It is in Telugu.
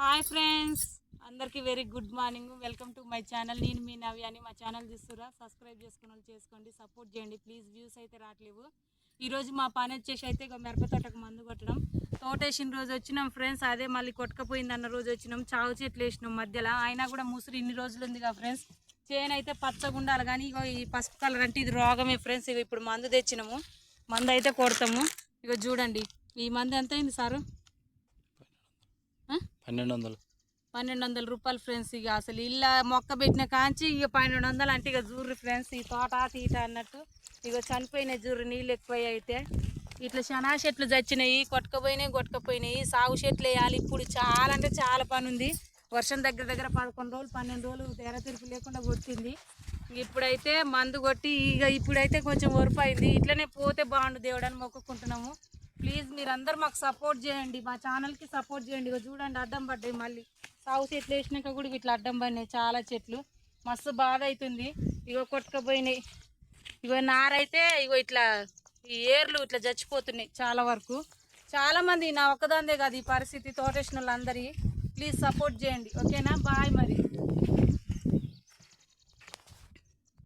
హాయ్ ఫ్రెండ్స్ అందరికీ very good morning welcome to my channel నేను మీ నవి అని మా ఛానల్ చూస్తురా. సబ్స్క్రైబ్ చేసుకుని వాళ్ళు చేసుకోండి. సపోర్ట్ చేయండి. ప్లీజ్ వ్యూస్ అయితే రావట్లేవు. ఈరోజు మా పని వచ్చేసి అయితే ఇక మిరప తోటకు మందు కొట్టడం. తోట వేసిన రోజు వచ్చినాం ఫ్రెండ్స్. అదే మళ్ళీ కొట్టకపోయింది అన్న రోజు వచ్చినాం. చావు చెట్లు వేసినాం మధ్యలో. అయినా కూడా ముసురు ఇన్ని రోజులు ఉంది కదా ఫ్రెండ్స్. చేను అయితే పచ్చగా ఉండాలి కానీ ఇగో ఈ పసుపు కలర్ అంటే ఇది రోగమే ఫ్రెండ్స్. ఇగో ఇప్పుడు మందు తెచ్చినాము. మందు అయితే కొడతాము. ఇగో చూడండి. ఈ మందు ఎంత అయింది సారు? పన్నెండు వందలు పన్నెండు వందల రూపాయలు ఫ్రెండ్స్ ఇక అసలు ఇలా మొక్క పెట్టిన కాంచి ఇక పన్నెండు వందలు అంటే ఇక జూర్రి ఫ్రెండ్స్ ఈ తోట తీట అన్నట్టు. ఇక చనిపోయిన జూర్రి నీళ్ళు ఎక్కువ అయితే ఇట్లా శనా చెట్లు చచ్చినాయి కొట్టుకపోయినాయి కొట్టుకపోయినాయి సాగు చెట్లు వేయాలి. ఇప్పుడు చాలా అంటే చాలా పని ఉంది వర్షం దగ్గర దగ్గర పదకొండు రోజులు పన్నెండు రోజులు తెర తిరుపు లేకుండా కొట్టింది. ఇప్పుడైతే మందు కొట్టి ఇక ఇప్పుడైతే కొంచెం ఒరుపు అయింది. ఇట్లనే పోతే బాగుండు దేవుడని మొక్కుకుంటున్నాము. ప్లీజ్ మీరందరూ మాకు సపోర్ట్ చేయండి మా ఛానల్కి సపోర్ట్ చేయండి. ఇక చూడండి అడ్డం పడ్డాయి మళ్ళీ. సాగు చెట్లు వేసినాక కూడా ఇట్లా అడ్డం పడినాయి చాలా చెట్లు. మస్తు బాధ అవుతుంది ఇగో కొట్టుకుపోయినాయి. ఇగో నారైతే ఇగో ఇట్లా ఈ ఏర్లు ఇట్లా చచ్చిపోతున్నాయి చాలా వరకు. చాలామంది నా ఒక్కదాందే కాదు ఈ పరిస్థితి తోటేసిన వాళ్ళందరి ప్లీజ్ సపోర్ట్ చేయండి ఓకేనా బాయ్ మరి.